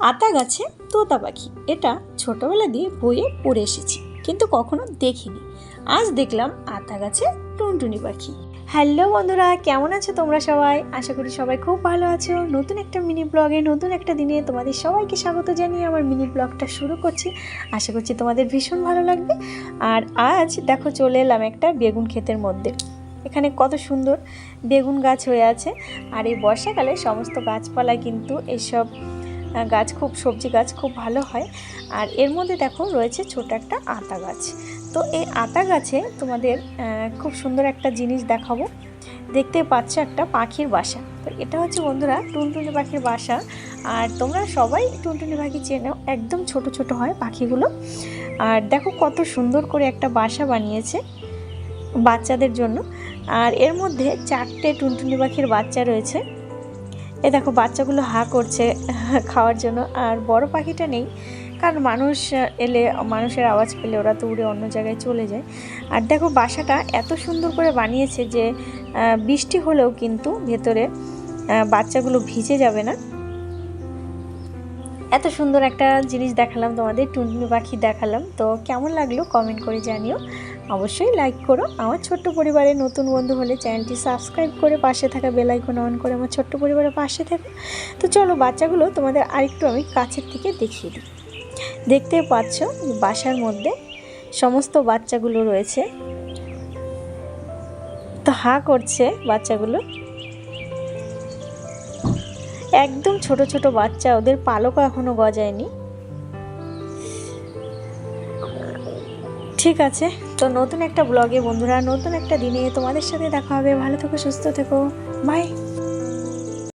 আতা গাছে তোতা পাখি। এটা ছোটবেলা দিয়ে বইয়ে পড়ে এসেছি কিন্তু কখনো দেখিনি। আজ দেখলাম আতা গাছে টুনটুনি পাখি। হ্যালো বন্ধুরা কেমন আছো তোমরা সবাই? আশা করি সবাই খুব ভালো আছো। নতুন একটা মিনি ব্লগে নতুন একটা দিনে তোমাদের সবাইকে স্বাগত জানিয়ে আমার মিনি ব্লগটা শুরু করছি। আশা করছি তোমাদের ভীষণ ভালো লাগবে। আর আজ দেখো চলে এলাম একটা বেগুন ক্ষেতের মধ্যে। এখানে কত সুন্দর বেগুন গাছ হয়ে আছে। আর এই বর্ষাকালে সমস্ত গাছপালা কিন্তু এইসব আহ, গাছ, খুব সবজি গাছ খুব ভালো হয়। আর এর মধ্যে দেখো রয়েছে ছোট একটা আতা গাছ। তো এই আতা গাছে তোমাদের খুব সুন্দর একটা জিনিস দেখাবো। দেখতে পাচ্ছ একটা পাখির বাসা। তো এটা হচ্ছে বন্ধুরা টুনটুনি পাখির বাসা। আর তোমরা সবাই টুনটুনি পাখি চেনো একদম ছোট ছোট হয় পাখিগুলো। আর দেখো কত সুন্দর করে একটা বাসা বানিয়েছে বাচ্চাদের জন্য। আর এর মধ্যে চারটে টুনটুনি পাখির বাচ্চা রয়েছে। এ দেখো, বাচ্চাগুলো হা করছে খাওয়ার জন্য, আর বড় পাখিটা নেই, কারণ মানুষ এলে, মানুষের আওয়াজ পেলে ওরা তো উড়ে অন্য জায়গায় চলে যায়। আর দেখো, বাসাটা এত সুন্দর করে বানিয়েছে যে বৃষ্টি হলেও কিন্তু ভেতরে বাচ্চাগুলো ভিজে যাবে না। এত সুন্দর একটা জিনিস দেখালাম তোমাদের, টুনটুনি পাখি দেখালাম, তো কেমন লাগল কমেন্ট করে জানিও। অবশ্যই লাইক করো। আমার ছোট্ট পরিবারের নতুন বন্ধু হলে চ্যানেলটি সাবস্ক্রাইব করে পাশে থাকা বেল আইকন অন করে আমার ছোট্ট পরিবারের পাশে থাকো। তো চলো, বাচ্চাগুলো তোমাদের আরেকটু আমি কাছের থেকে দেখিয়ে দিই। দেখতে পাচ্ছ বাসার মধ্যে সমস্ত বাচ্চাগুলো রয়েছে। তো হা করছে বাচ্চাগুলো। একদম ছোট ছোট বাচ্চা, ওদের পালকও এখনও গজায়নি। ঠিক আছে। তো নতুন একটা ব্লগে বন্ধুরা, নতুন একটা দিনে তোমাদের সাথে দেখা হবে। ভালো থেকো, সুস্থ থেকো। বাই